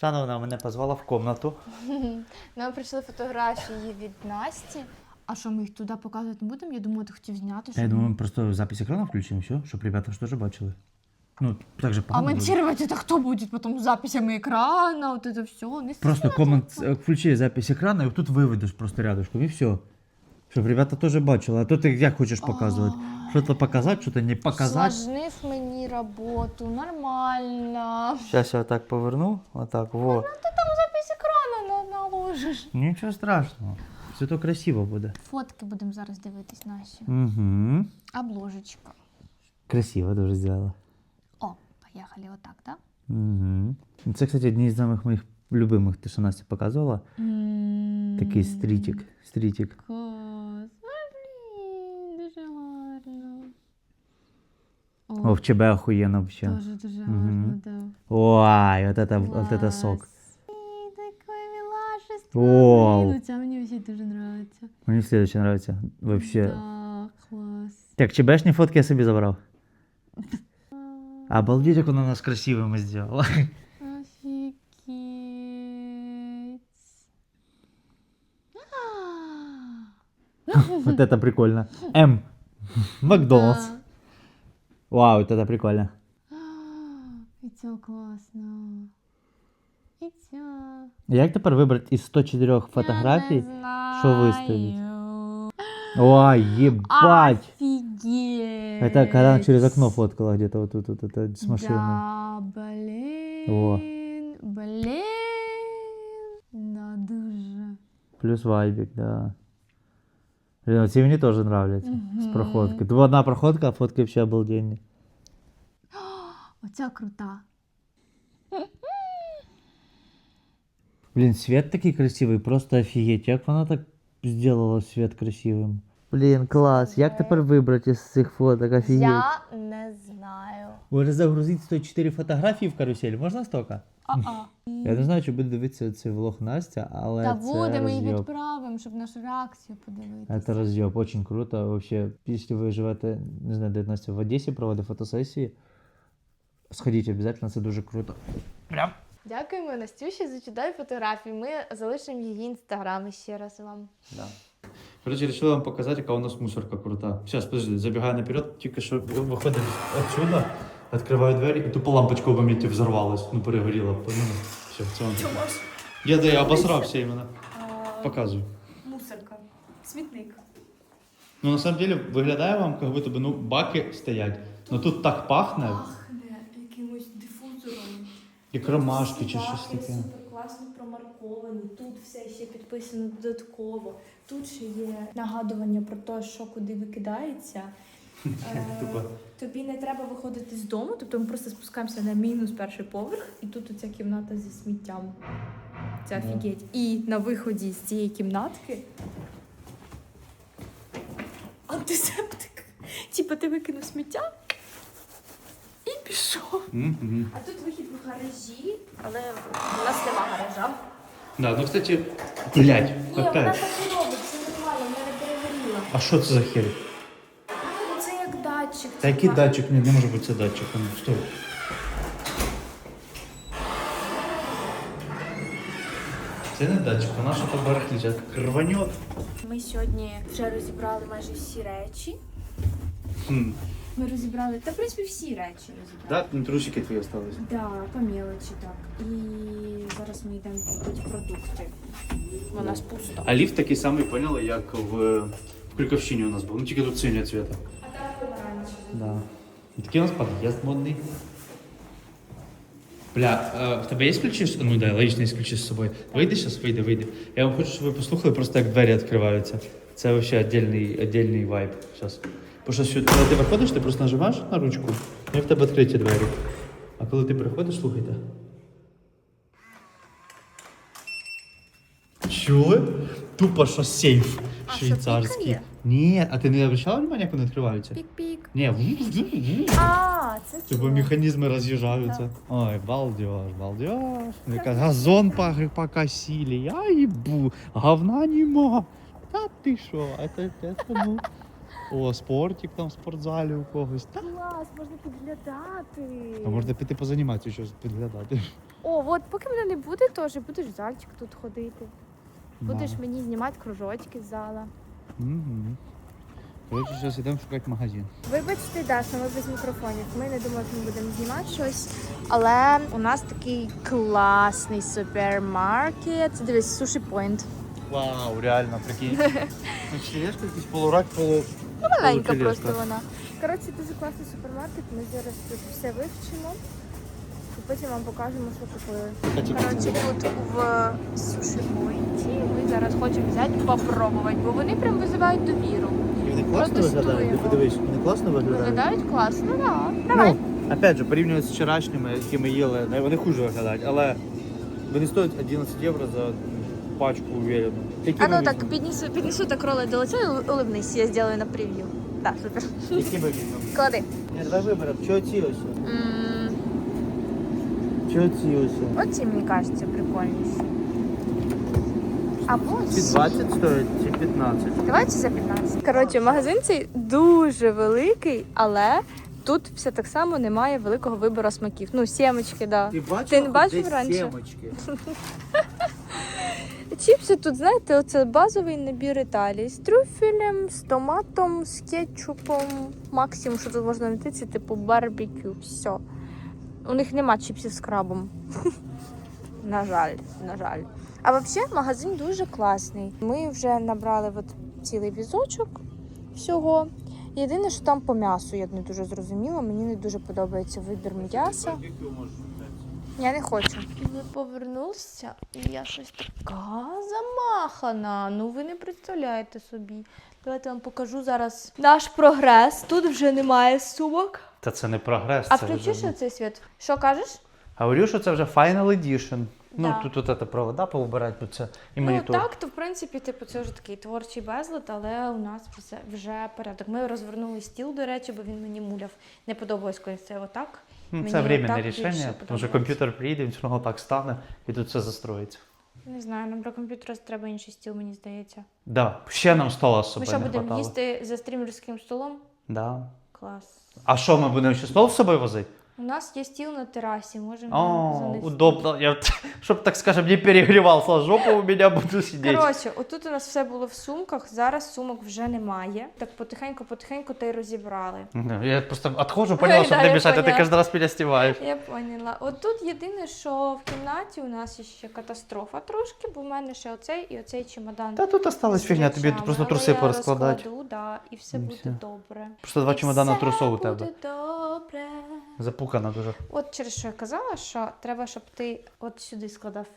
Рано вона мене позвала в комнату. Нам прийшли фотографії від Насті. А що ми їх туди показувати не будемо? Я думаю, ти хотів зняти. Я щоб- думаю, ми просто запись екрану включимо, все, щоб ребята ж теж бачили. Ну, так же А погано буде. монтировать это кто будет потом с записями экрана, вот это все. Не Просто комент, е, включи запись екрану, і тут виведеш просто рядышком, і все. Щоб ребята теж бачили. А то ти як хочеш показувати? Що-то показати, що-то не показати. Сложнив мені роботу, нормально. Зараз я отак поверну, отак, во. Ти там запись екрану на- наложиш. Нічого страшного. Все то красиво буде. Фотки будемо зараз дивитись наші. Угу. Обложечка. Красиво дуже зробила. О, поїхали отак, да? Угу. Це, кстати, одні з самих моїх любимих, те, що Настя показувала. Такий стрітик. Стрітик. О, в ЧБ охуєнно вообще. Дуже дуже Мгм. гарно, да. Ой, вот это, вот это сок. Клас. Ой, Такое милашество. Вау. Блін, оця мені вообще дуже нравиться. Мені следующее нравится. Вообще. Да, клас. Так, ЧБшні фотки я собі забрав. Обалдеть, як вона нас красивими зробила. Офігеть. Вот это прикольно. М. Макдональдс. Вау, вот это прикольно. І це класно. І це. Як тепер вибрати із 104 фотографій? Я не знаю. що виставить? Ой, ебать! Офігеть. Это когда она через окно фоткала где-то вот тут, вот это с машины. Да, блін. О. Блін. Да, дуже. Плюс вайбик, да. Блин, вот эти мне тоже нравятся. С Мгм. проходкой. Тут одна проходка, а фотки вообще обалденные. Оця крута. Блин, свет такий красивий, просто офігеть. Як вона так сделала свет красивим? Блін, клас. Як тепер вибрати з цих фоток? Офігеть. Я не знаю. Може загрузити 104 фотографії в карусель? Можна стільки? А-а. Я не знаю, чи буде дивитися цей влог Настя, але Та це буде, ми її роз'єб. відправимо, щоб нашу реакцію подивитися. Это разъеб, очень круто. Вообще, если вы живете, не знаю, де Настя в Одесі проводить фотосесії, сходіть обов'язково, це дуже круто. Прям. Дякуємо Настюші за чудові фотографії. Ми залишимо її інстаграм ще раз вам. Да. Короче, решил вам показать, яка у нас мусорка крута. Сейчас, подожди, забегаю наперед, тільки що виходить отсюда, відкриваю двері, і тупо лампочка в моменті взорвалась, ну перегоріла. Ну, все, в цьому. Я де я обосрався іменно. Показую. Мусорка. Смітник. Ну, на самом деле, виглядає вам, як будто би, ну, баки стоять. Ну тут так пахне, Пахне якимось дифузором. як ромашки чи щось таке. Супер класно промарковані. Тут все ще підписано додатково. Тут ще є нагадування про те, що куди викидається. Е, Тупо. Тобі не треба виходити з дому, тобто ми просто спускаємося на мінус перший поверх, і тут оця кімната зі сміттям. Це Да. офігеть. І на виході з цієї кімнатки антисептик. Типа ти викинув сміття і пішов. Мгм. А тут вихід в гаражі, але у нас нема гаража. Да, ну, кстати, блядь, Ні, вона опять. так не робить, все нормально, вона не перегоріла. А що це за хер? Датчик. Та який датчик? Ні, не може бути це датчик. Ну. Це не датчик, вона що то барахлить, як рванет. Ми сьогодні вже розібрали майже всі речі. Хм. Ми розібрали, та в принципі всі речі розібрали. Да, трусики твої остались. Да, по мелочі так. І зараз ми йдемо купити продукти. У нас пусто. А ліфт такий самий, поняли, як в, в Крюковщині у нас був. Ну тільки тут синього цвіта. Да. І такий у нас під'їзд модний. Бля, а в тебе є ключі? Ну да, логічно, є ключі з собою. Вийди зараз, вийди, вийди. Я вам хочу, щоб ви послухали просто як двері відкриваються. Це вообще отдельний, отдельний вайб. Зараз. Бо що сюди, коли ти виходиш, ти просто нажимаєш на ручку, і в тебе відкриті двері. А коли ти приходиш, слухайте. Чули? Тупо що сейф А що, швейцарський. пікає? Ні, а ти не обращала внимання, як вони відкриваються? Пік-пік. Ні. А, це Типу чого? механізми роз'їжджаються. Ой, балдеж, балдеж. Яка газон пах- покосили, я їбу, говна нема. Та ти що, это, это, ну, О, спортик там в спортзалі у когось. Та, Клас, можна підглядати. А можна піти позаніматися, щось підглядати. О, от поки мене не буде, теж будеш в зальчик тут ходити. Будеш Мало. мені знімати кружочки з зала. Угу. Коротше, зараз йдемо шукати магазин. Вибачте, да, що ми без мікрофонів. Ми не думали, що ми будемо знімати щось. Але у нас такий класний супермаркет. Дивись, суші пойнт. Вау, реально, прикинь. Ну, Челешка якийсь полурак, полу... Маленька Полутілеста. просто вона. Коротше, дуже класний супермаркет. Ми зараз тут все вивчимо. І потім вам покажемо, що купили. Коротше, тут в суші пойнті ми зараз хочемо взяти попробувати, бо вони прям визивають довіру. Вони класно виглядають, ти подивись, вони класно Виглядають класно, так. Да. Давай. Ну, опять же, порівняно з вчорашніми, які ми їли, вони хуже виглядають, але вони стоять 11 євро за пачку уверенно. Які А ну так, піднесу, піднесу так роли до лиця і улыбнись, я зроблю на прев'ю. Так, супер. Які ми візьмемо? Клади. Ні, давай виберемо, чи оці ось? Чи оці ось? Оці, мені кажеться, прикольніші. Або Ці 20 стоять, ці 15. Давайте за 15. Коротше, магазин цей дуже великий, але тут все так само немає великого вибору смаків. Ну, сімочки, да. Ти бачив, Ти не бачив раніше? сімочки? Чіпси тут, знаєте, оце базовий набір Італії з трюфелем, з томатом, з кетчупом. Максимум, що тут можна знайти, це типу барбекю. Все. У них нема чіпсів з крабом. на жаль, на жаль. А взагалі магазин дуже класний. Ми вже набрали от цілий візочок всього. Єдине, що там по м'ясу я не дуже зрозуміла. Мені не дуже подобається вибір м'яса. Я не хочу. Ви повернулися, і я щось така замахана. Ну ви не представляєте собі. Давайте вам покажу зараз наш прогрес. Тут вже немає сумок. Та це не прогрес. А це включиш вже... оцей світ? Що кажеш? Говорю, що це вже Final Edition. Ну, Да. тут от провода поубирати, бо це і Ну так, то в принципі, типу, це вже такий творчий безлад, але у нас вже, порядок. Ми розвернули стіл, до речі, бо він мені муляв. Не подобалось, коли це отак. Ну, це временне рішення, тому що комп'ютер приїде, він все одно так стане, і тут все застроїться. Не знаю, нам для комп'ютера треба інший стіл, мені здається. Да, ще нам стола з Ми що будемо їсти за стрімерським столом? Да. Клас. А що, ми будемо ще стол з собою возити? У нас є стіл на терасі, можемо занести. удобно. Я, щоб, так скажем, не перегрівався жопа, у мене буду сидіти. Коротше, отут у нас все було в сумках, зараз сумок вже немає. Так потихеньку-потихеньку та й розібрали. Я просто відходжу, поняла, щоб не мішати, ти кожен раз перестіваєш. Я поняла. От тут єдине, що в кімнаті у нас ще катастрофа трошки, бо в мене ще оцей і оцей чемодан. Та тут осталась фігня, тобі просто труси порозкладати. розкладу, да, і все буде добре. Просто два чемодана трусов у тебе. буде добре Запукана дуже. От через що я казала, що треба, щоб ти от сюди складав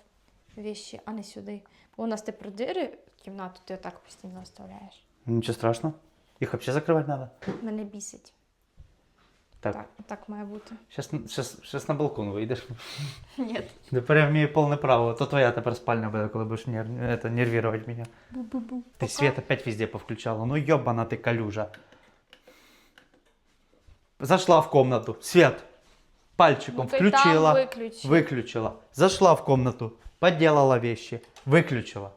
віші, а не сюди. Бо у нас ти продири кімнату, ти отак постійно оставляєш. Нічого страшного. Їх взагалі закривати треба. Мене бісить. Так. Так, так має бути. Щас, щас, щас на балкон вийдеш. Ні. Тепер я вмію повне право. То твоя тепер спальня буде, коли будеш нер... это, нервировать мене. Бу-бу-бу. Ты свет опять везде повключала. Ну ёбана ты калюжа. Зашла в комнату. Свет. Пальчиком Ну, включила. виключи. Выключила. Зашла в комнату. Поделала вещи. Выключила.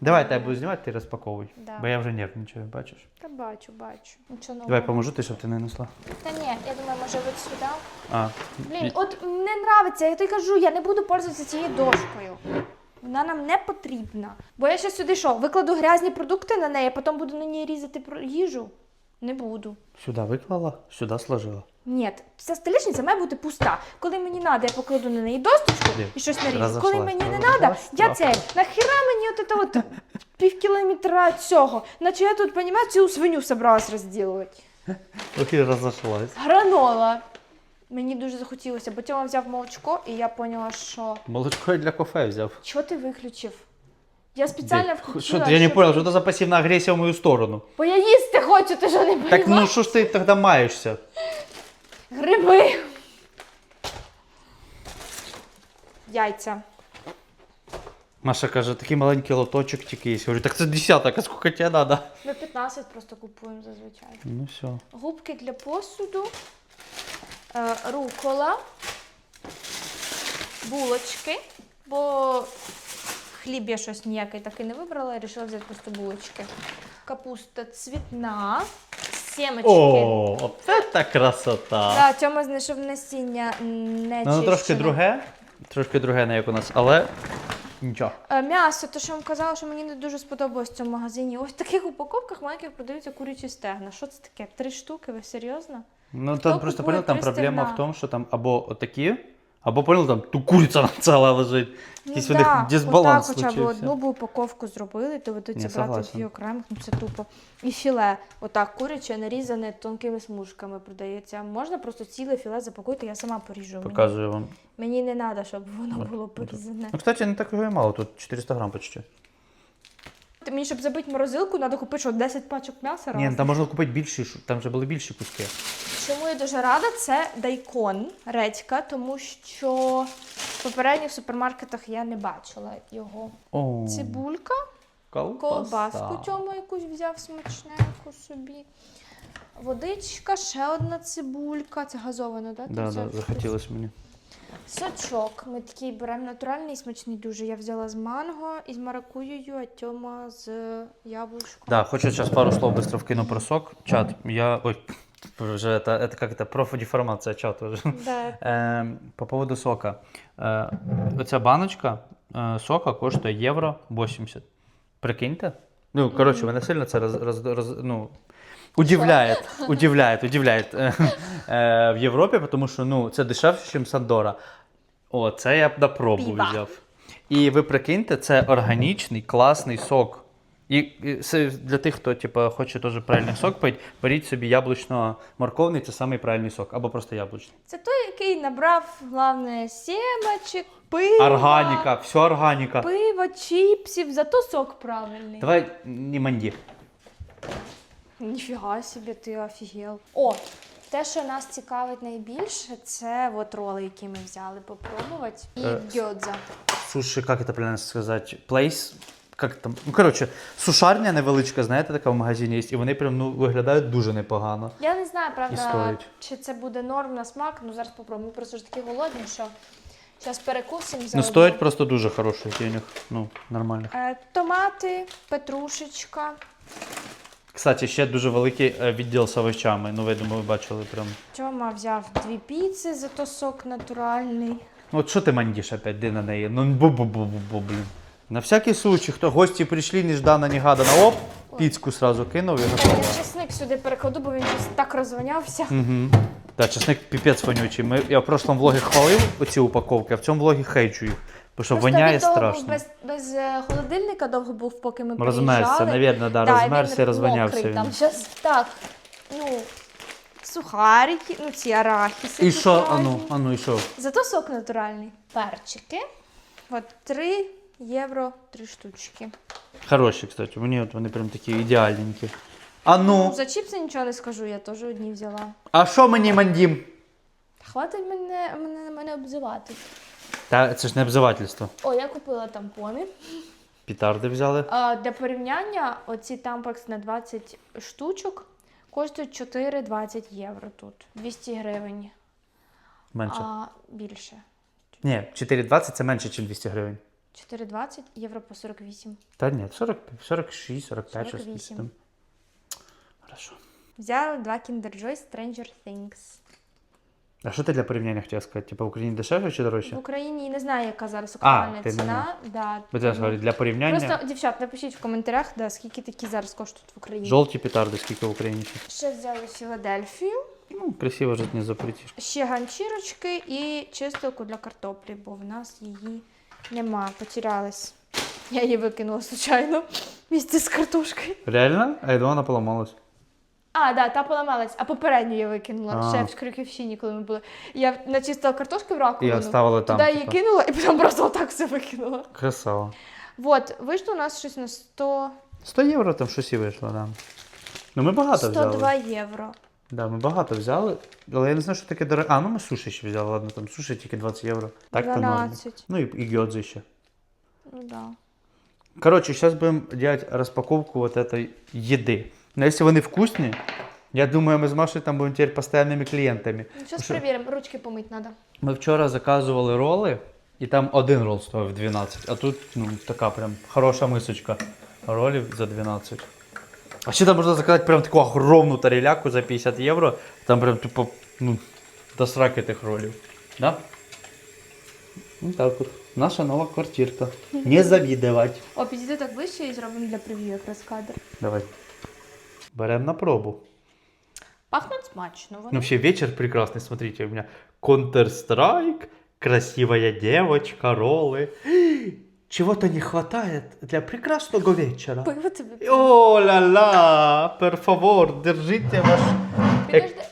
Давай я буду знімати, ти розпаковуй. Да. Бо я вже нервничаю, бачиш. Та бачу, бачу. Нічого нового. Давай поможу ти, щоб ти не несла. Та ні, я думаю, може от сюди. А, Блін, от не нравиться, я тобі кажу, я не буду пользуватися цією дошкою. Вона нам не потрібна. Бо я ще сюди що, викладу грязні продукти на неї, а потім буду на ній різати їжу? Не буду. сюди виклала, сюди сложила. Ні, ця столішниця має бути пуста. Коли мені треба, я покладу на неї досточку і щось наріжу. Коли мені не треба, я це, нахіра мені от це от пів кілометра цього. Наче я тут, понімаєш, цю свиню собралась розділувати. Ох, і розошлась. Гранола. Мені дуже захотілося, бо Тьома взяв молочко, і я поняла, що. Молочко я для кафе взяв. Чого ти виключив? Я спеціально Блядь, включила. Що ти, я не понял, що це за пасивна агресія в мою сторону. Бо я їсти хочу, ти що не Так ну що ж ти тоді маєшся? Гриби. Яйця. Маша каже, такий маленький лоточок тільки є. Я говорю, так це десяток, а скільки тебе треба? Ми 15 просто купуємо зазвичай. Ну все. Губки для посуду, е, рукола, булочки, бо хліб я щось ніякий такий не вибрала, я вирішила взяти просто булочки. Капуста цвітна, сімечки. О, це красота. Да, Тьома знайшов насіння не Ну, трошки чищене. друге, трошки друге, не як у нас, але нічого. Е, М'ясо, то що я вам казала, що мені не дуже сподобалось в цьому магазині. Ось в таких упаковках маленьких продаються курячі стегна. Що це таке? Три штуки? Ви серйозно? Ну, Хто там просто купує там три проблема стегна? в тому, що там або отакі, або понял, там ту куриця ціла лежить. Якийсь у них дисбаланс Ну Отак хоча б случився. одну б упаковку зробили, то доведеться Ні, брати согласен. дві окремих, ну це тупо. І філе, отак куряче, нарізане тонкими смужками продається. Можна просто ціле філе запакуйте, я сама поріжу. Мені, Показую вам. мені не треба, щоб воно було порізане. Ну, кстати, не так його і мало, тут 400 грам почти. Мені, щоб забити морозилку, треба купити що, 10 пачок м'яса Ні, разом. там можна купити більші, там вже були більші куски. Чому я дуже рада, це дайкон, редька, тому що в попередніх супермаркетах я не бачила його. О, Цибулька, колбаса. колбаску тьому якусь взяв смачненьку собі. Водичка, ще одна цибулька. Це газована, да? Да, Ти да, захотілося мені. Сочок. Ми такий беремо натуральний, смачний дуже. Я взяла з манго і з маракуєю, а Тьома з яблучком. Да, хочу сейчас пару слов быстро вкину про сок. Чат, я... Ой, уже это, это как это, профдеформация чата уже. Да. Е, по поводу сока. Е, оця баночка е, сока коштує євро 80. Прикиньте? Ну, коротше, мене сильно це роз, роз, роз, ну, удивляє, удивляє, удивляє е, е, в Європі, тому що ну, це дешевше, ніж Сандора. О, це я б на пробу Піва. взяв. І ви прикиньте, це органічний, класний сок. І, і це для тих, хто типу, хоче теж правильний сок пити, беріть собі яблучно-морковний, це самий правильний сок, або просто яблучний. Це той, який набрав, головне, сімечок, пива. Органіка, все органіка. Пиво, чіпсів, зато сок правильний. Давай не манді. Ніфіга собі, ти офігел. О, те, що нас цікавить найбільше, це от роли, які ми взяли попробувати. І Е, гьодза. Суші, як це правильно сказати? Place. Як там? Ну, коротше, сушарня невеличка, знаєте, така в магазині є, і вони прям ну, виглядають дуже непогано. Я не знаю, І правда, стоїть. чи це буде норм на смак. Ну зараз попробуємо. Ми просто ж такі голодні, що зараз перекусимо Ну, заодно. стоять просто дуже хороших денег. Ну, нормальних. Е, Томати, петрушечка. Кстати, ще дуже великий е, відділ з овочами. Ну, ви думаю, ви бачили прям. Тьома взяв дві піци, зато сок натуральний. Ну, от що ти мандіш опять, де на неї? Ну, бу-бу-бу-бу, блін. На всякий случай, хто гості прийшли, неждано, негадано, оп, піцку сразу кинув і Так, готово. я чесник сюди перекладу, бо він щось так розвонявся. Угу. Да, чесник піпець вонючий. Ми, я в прошлому влогі хвалив оці упаковки, а в цьому влогі хейчу їх. Бо що Просто воняє він довго страшно. без, без е, холодильника довго був, поки ми Розмерзся, приїжджали. навірно, да, Да, і розмерзся, він розвонявся мокрий він. Там щас, так, ну, сухарики, ну ці арахіси. І що, натуральні. ану, ану, і що? Зато сок натуральний. Перчики. От 3 євро 3 штучки. Хороші, кстати, мені от вони прям такі ідеальненькі. А ну, За чіпси нічого не скажу, я теж одні взяла. а що мені мандім? Хватить мене, мене, мене обзивати. Та це ж не обзивательство. О, я купила тампони. Пітарди взяли. А, для порівняння, оці тампакс на 20 штучок коштують 4,20 євро тут. 200 гривень. Менше. А більше. Ні, 4,20 це менше, ніж 200 гривень. 4,20 євро по 48. Та ні, 40, 46, 45, 48. 60. там. Хорошо. Взяли два Kinder Joy Stranger Things. А що ти для порівняння хотів сказати? Типа в Україні дешевше чи В? Україні не знаю, яка зараз актуальна ти не ціна. Да, Бо говорю, для порівняння. Просто, дівчат, напишіть в коментарях, да, скільки такі зараз коштують в Україні. Жовті петарди, скільки в Україні ще. Ще взяли Філадельфію, Ну, красиво жити не запретиш. ще ганчірочки і чистилку для картоплі, бо в нас її нема, потерялась. Я її викинула случайно місце з картошкою. Реально? А я думала, вона поламалась. А, да, та поламалась, а попередню я викинула А. ще в Крюківщині, коли ми були. Я начистила картошку в раковину, І оставила там. туди її типа. кинула і потім просто отак все викинула. Красава. Вот, вийшло у нас щось на 100... 100 євро там щось і вийшло, да. Ну ми багато 102 взяли. євро. Да, ми багато взяли, але я не знаю, що таке дороге. А, ну ми суші ще взяли, ладно, там суші тільки 20 євро. Так то норм. 12. Ну і, і гьодзи ще. Ну да. Короче, сейчас будем делать распаковку вот этой еды. Но если они вкусные, я думаю, мы с Машей там будем теперь постоянными клиентами. Ну, зараз Що? перевіримо, ручки помити треба. Ми вчора заказували роли, і там один рол стоїв 12, а тут ну, така прям хороша мисочка ролів за 12. А ще там можна заказати прям таку огромну тареляку за 50 євро. Там прям типу, ну, до сраки тих ролів. Да? Ну так от. Наша нова квартирка. Не завідувати. О, підійди так ближче і зробимо для прев'ю якраз кадр. Давай. Берем на пробу. Пахнуть смачно. Ну, Вони. вообще вечер прекрасный, смотрите, у меня Counter-Strike, красивая девочка, роллы. Чего-то не хватает для прекрасного вечера. Пиво тобі. О, ла-ла, пер фавор, держите ваш... Підожди.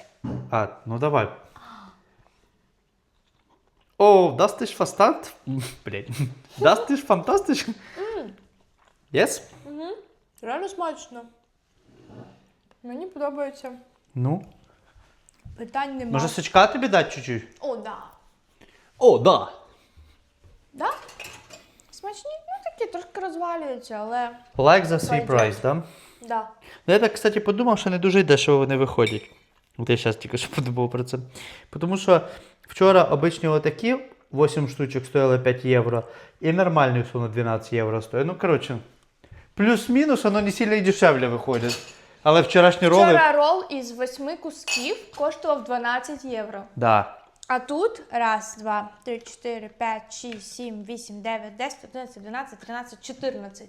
А, ну давай. О, das ist фастант? Блять. Das ist? Yes? Реально смачно. Мені подобається. Ну, Питань нема. може сачка тобі дати чуть-чуть? О, да. О, да. Да? Смачні? Ну такі трошки розвалюються, але. Лайк за свій прайс, да? Да. Ну, я так, кстати, подумав, що не дуже дешево вони виходять. От я зараз тільки що подумав про це. Тому що вчора обичні отакі 8 штучок стояли 5 євро, і нормальні условно 12 євро стоять. Ну, коротше, плюс-мінус, воно не сильно і дешевле виходить. Але вчорашні роли. Вчора рол із восьми кусків коштував 12 євро. Да. А тут раз, два, три, чотири, п'ять, шість, сім, вісім, дев'ять, десять, одинадцять, дванадцять, тринадцять, чотирнадцять.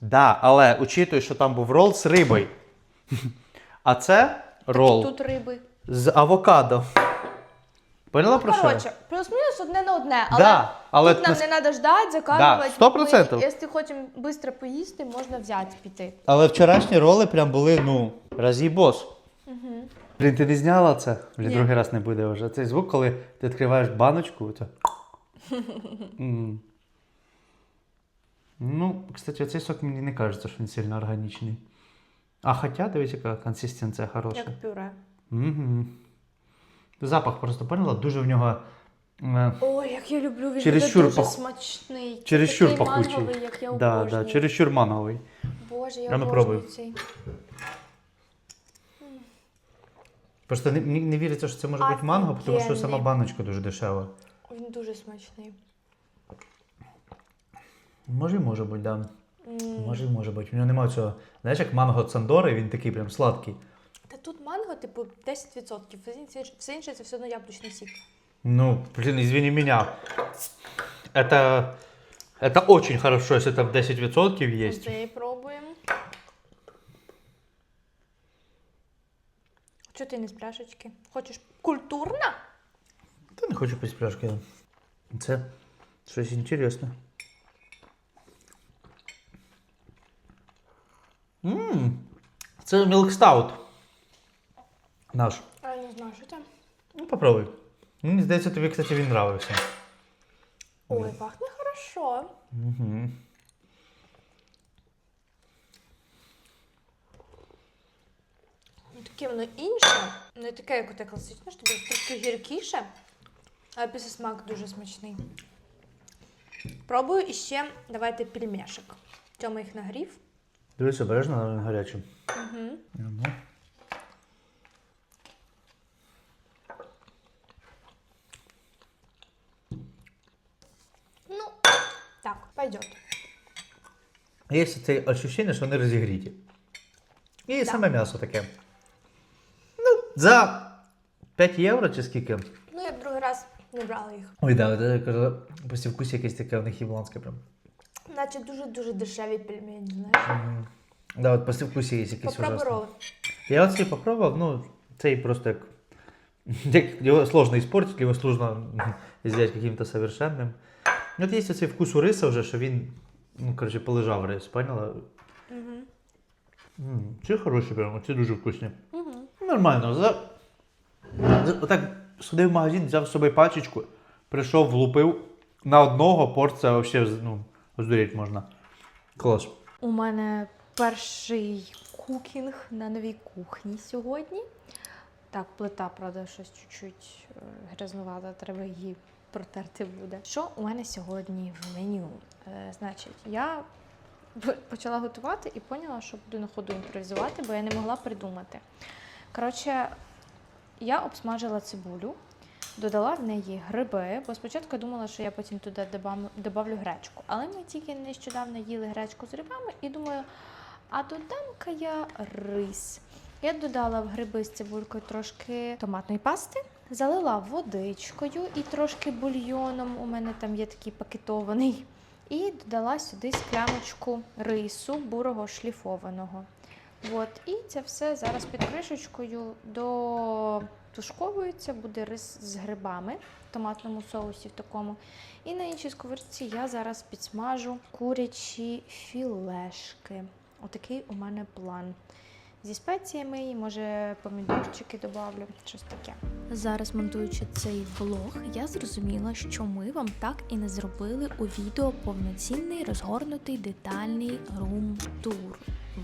Да, але учитуй, що там був рол з рибою. А це рол Тут риби. з авокадо. Поняла про що? Коротше, плюс-мінус одне на одне, але, Да, але тут нам нас- не треба ждати, заказувати. Да, 100%. Ми- Якщо хочемо швидко поїсти, можна взяти піти. Але вчорашні роли прям були, ну, разібос. Угу. Блін, ти не зняла це? Блін, другий раз не буде вже. Цей звук, коли ти відкриваєш баночку. Це... Ну, кстати, цей сок мені не кажеться, що він сильно органічний. А хоча, дивись, яка консистенція хороша. Як пюре. Угу. Запах просто поняла, дуже в нього. е, Ой, як я люблю, він Чересчур дуже пах- смачний. Чересчур такий пахучий. манговий, як я Да, обожнюю. да, чересчур манговий. Боже, я ну, обожнюю цей. Просто не, не, не віриться, що це може бути манго, тому що сама Офігенний. баночка дуже дешева. Він дуже смачний. Може, і може бути, да. М. Може, і може бути. У нього немає цього. Знаєш, як манго Цандори, він такий прям сладкий. Тут манго, типу, 10%. Все інше- це все одно яблучний сік. Ну, блин, извини меня. Это, это очень хорошо, если там 10% есть. Цей пробуємо. Чого ти не з пляшечки? Хочеш культурна? Та не хочу пити пляшки. Це щось інтересне. Ммм, це мілкстаут. Наш. А я не знаю, що там. Ну, попробуй. Мені здається, тобі, кстати, він нравився. Ой, пахне хорошо. Угу. Ну, Таке воно інше, не таке, як оте класичне, що трошки гіркіше, але після смак дуже смачний. Пробую іще, давайте пельмешик. Тьома їх нагрів. Дивись, обережно, але він гарячий. Угу. Ну. Ну, так, пойдет. Є це ощущення, що вони розігріті. І саме м'ясо таке. Ну, за 5 євро чи скільки? Ну, я б другий раз не брала їх. Ой, да, я кажу, після вкусі якесь таке в них їбланське прям. Наче дуже-дуже дешеві пельмені, знаєш. Да, от після вкусі є якийсь Попробуй ужасний. Я оцей попробував, ну, цей просто як. як його сложно испортить, його сложно взяти каким-то совершенним. От є цей вкус у риса вже, що він, ну, коротше, полежав рис, поняла? Угу. М, Ці хороші прямо, ці дуже вкусні. Угу. Нормально. За... за- Отак сходив в магазин, взяв з собою пачечку, прийшов, влупив. На одного порція взагалі, ну, здуріти можна. Клас. У мене перший кукінг на новій кухні сьогодні. Так, плита, правда, щось чуть-чуть е, грязнувата, треба її протерти буде. Що у мене сьогодні в меню? Е, значить, я почала готувати і поняла, що буду на ходу імпровізувати, бо я не могла придумати. Коротше, я обсмажила цибулю, додала в неї гриби, бо спочатку я думала, що я потім туди добавлю гречку. Але ми тільки нещодавно їли гречку з грибами і думаю, А додам-ка я рис. Я додала в гриби з цибулькою трошки томатної пасти, залила водичкою і трошки бульйоном. У мене там є такий пакетований. І додала сюди скляночку рису бурого шліфованого. От, і це все зараз під кришечкою дотушковується, буде рис з грибами в томатному соусі в такому. І на іншій сковорідці я зараз підсмажу курячі філешки. Отакий у мене план. Зі спеціями і може помідорчики додавлю, щось таке. Зараз монтуючи цей влог, я зрозуміла, що ми вам так і не зробили у відео повноцінний розгорнутий детальний рум-тур.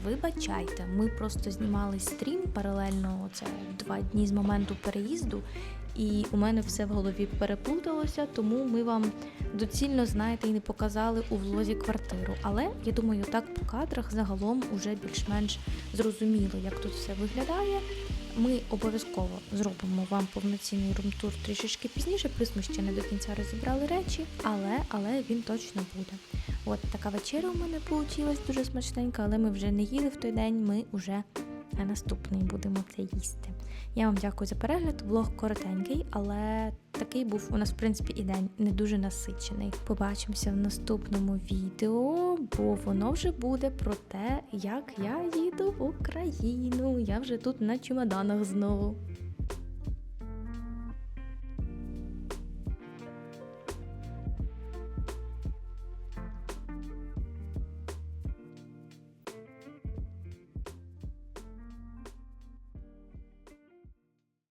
Вибачайте, ми просто знімали стрім паралельно це два дні з моменту переїзду, і у мене все в голові переплуталося, тому ми вам доцільно знаєте і не показали у влозі квартиру. Але я думаю, так по кадрах загалом уже більш-менш зрозуміло, як тут все виглядає. Ми обов'язково зробимо вам повноцінний румтур трішечки пізніше, плюс ми ще не до кінця розібрали речі, але, але він точно буде. От така вечеря у мене вийшла дуже смачненька, але ми вже не їли в той день, ми вже на наступний будемо це їсти. Я вам дякую за перегляд. Влог коротенький, але такий був у нас, в принципі, і день не дуже насичений. Побачимося в наступному відео, бо воно вже буде про те, як я їду в Україну. Я вже тут на чемоданах знову.